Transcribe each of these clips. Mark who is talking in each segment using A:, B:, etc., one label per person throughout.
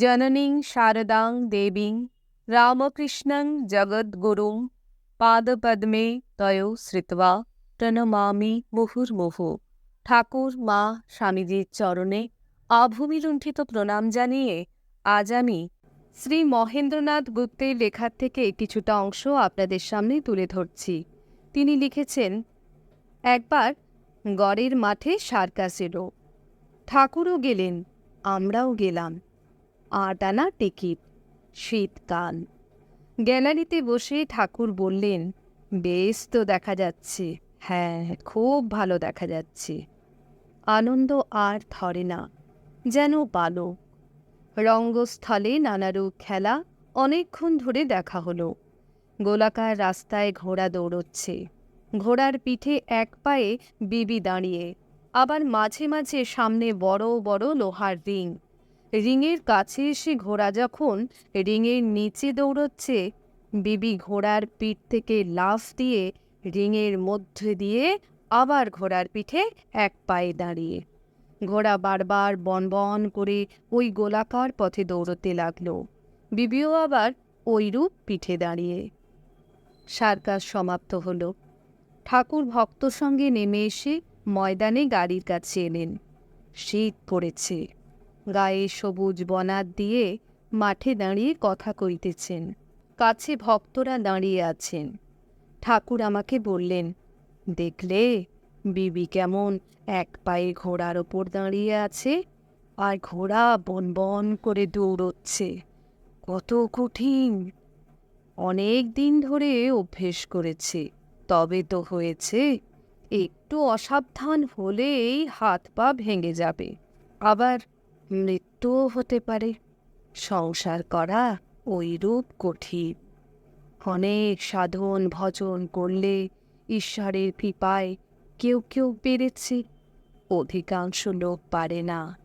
A: জননীং শারদাং দেবীং রামকৃষ্ণং জগদ্গুরুং পাদপদ্মে তয় শ্রিত্বা প্রণমামি মুহুর্মুহু। ঠাকুর, মা, স্বামীজির চরণে আভূমিলুণ্ঠিত প্রণাম জানিয়ে আজ আমি শ্রী মহেন্দ্রনাথ গুপ্তের লেখার থেকে কিছুটা অংশ আপনাদের সামনে তুলে ধরছি। তিনি লিখেছেন, একবার গড়ের মাঠে সার্কাস এলো ঠাকুরও গেলেন, আমরাও গেলাম। আট আনা টিকিট, শীতকাল। গ্যালারিতে বসে ঠাকুর বললেন, বেশ তো দেখা যাচ্ছে। হ্যাঁ খুব ভালো দেখা যাচ্ছে। আনন্দ আর ধরে না, যেন বালক রঙ্গস্থলে নানারূপ খেলা অনেকক্ষণ ধরে দেখা হলো। গোলাকার রাস্তায় ঘোড়া দৌড়চ্ছে। ঘোড়ার পিঠে এক পায়ে বিবি দাঁড়িয়ে, আবার মাঝে মাঝে সামনে বড় বড় লোহার রিং। রিংয়ের কাছে এসে ঘোড়া যখন রিংয়ের নিচে দৌড়চ্ছে, বিবি ঘোড়ার পিঠ থেকে লাফ দিয়ে রিংয়ের মধ্যে দিয়ে আবার ঘোড়ার পিঠে এক পায়ে দাঁড়িয়ে। ঘোড়া বারবার বন বন করে ওই গোলাকার পথে দৌড়তে লাগল। বিবিও আবার ওইরূপ পিঠে দাঁড়িয়ে। সার্কাস সমাপ্ত হলো। ঠাকুর ভক্ত সঙ্গে নেমে এসে ময়দানে গাড়ির কাছে এলেন। শীত পড়েছে। গায়ে সবুজ বনাত দিয়ে মাঠে দাঁড়িয়ে কথা কইতেছেন। কাছে ভক্তরা দাঁড়িয়ে আছেন। ঠাকুর আমাকে বললেন, দেখলে, বিবি কেমন এক পায়ে ঘোড়ার ওপর দাঁড়িয়ে আছে আর ঘোড়া বন বন করে দৌড়চ্ছে। কত কঠিন। অনেক দিন ধরে অভ্যেস করেছে, তবে তো হয়েছে। একটু অসাবধান হলেই হাত পা ভেঙে যাবে। আবার মৃত্যুও হতে পারে। সংসার করা ওইরূপ কঠিন। অনেক সাধন ভজন করলে ঈশ্বরের কৃপায় কেউ কেউ পেরেছে। অধিকাংশ লোক পারে না।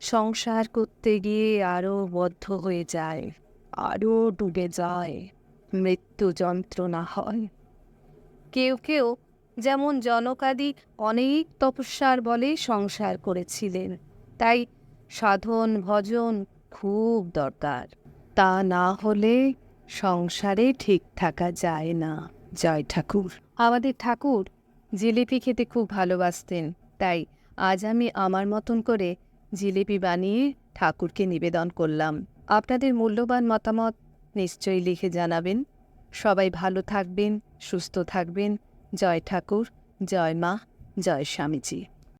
A: সংসার করতে গিয়ে আরও বদ্ধ হয়ে যায় আরও ডুবে যায়, মৃত্যু যন্ত্রণা হয়। কেউ কেউ যেমন জনকাদি অনেক তপস্যার বলে সংসার করেছিলেন, তাই সাধন ভজন খুব দরকার। তা না হলে সংসারে ঠিক থাকা যায় না। জয় ঠাকুর। আমাদের ঠাকুর জিলিপি খেতে খুব ভালোবাসতেন, তাই আজ আমি আমার মতন করে জিলিপি বানিয়ে ঠাকুরকে নিবেদন করলাম। আপনাদের মূল্যবান মতামত নিশ্চয়ই লিখে জানাবেন। সবাই ভালো থাকবেন, সুস্থ থাকবেন। জয় ঠাকুর, জয় মা, জয় স্বামীজি।